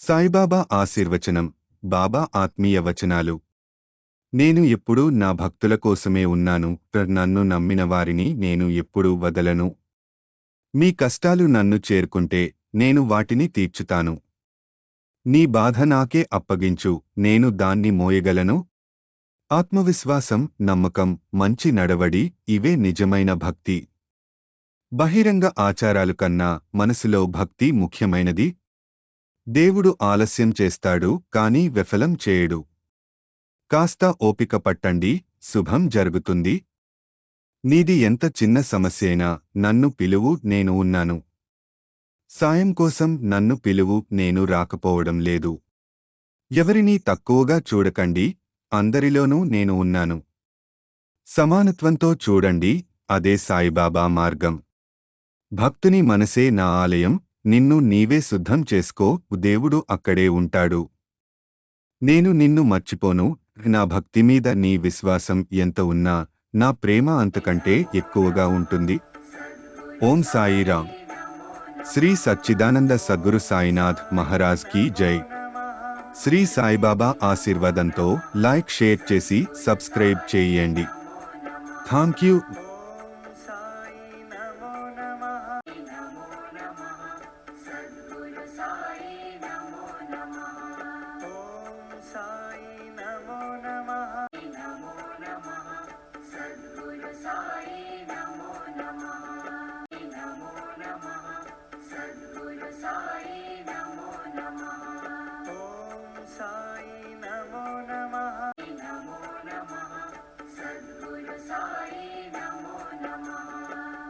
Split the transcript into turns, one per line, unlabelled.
సాయిబాబా ఆశీర్వచనం బాబా ఆత్మీయ వచనాలు. నేను ఎప్పుడూ నా భక్తుల కోసమే ఉన్నాను నన్ను నమ్మిన వారిని నేను ఎప్పుడూ వదలను. మీ కష్టాలు నన్ను చేరుకుంటే నేను వాటిని తీర్చుతాను. నీ బాధ నాకే అప్పగించు నేను దాన్ని మోయగలను. ఆత్మవిశ్వాసం నమ్మకం మంచి నడవడి ఇవే నిజమైన భక్తి. బహిరంగ ఆచారాలు కన్నా మనసులో భక్తి ముఖ్యమైనది. దేవుడు ఆలస్యం చేస్తాడు కాని విఫలం చేయడు. కాస్త ఓపిక పట్టండి శుభం జరుగుతుంది. నీది ఎంత చిన్న సమస్యైనా నన్ను పిలువు నేను ఉన్నాను. సాయం కోసం నన్ను పిలువు నేను రాకపోవడం లేదు. ఎవరినీ తక్కువగా చూడకండి అందరిలోనూ నేను ఉన్నాను. సమానత్వంతో చూడండి అదే సాయిబాబా మార్గం. భక్తుని మనసే నా ఆలయం నిన్ను నీవే శుద్ధం చేసుకో దేవుడు అక్కడే ఉంటాడు. నేను నిన్ను మర్చిపోను నా భక్తి మీద నీ విశ్వాసం ఎంత ఉన్నా నా ప్రేమ అంతకంటే ఎక్కువగా ఉంటుంది. ఓం సాయిరామ్ శ్రీ సచ్చిదానంద సద్గురు సాయినాథ్ మహారాజ్కి జై. శ్రీ సాయిబాబా ఆశీర్వాదంతో లైక్ షేర్ చేసి సబ్స్క్రైబ్ చేయండి. Thank you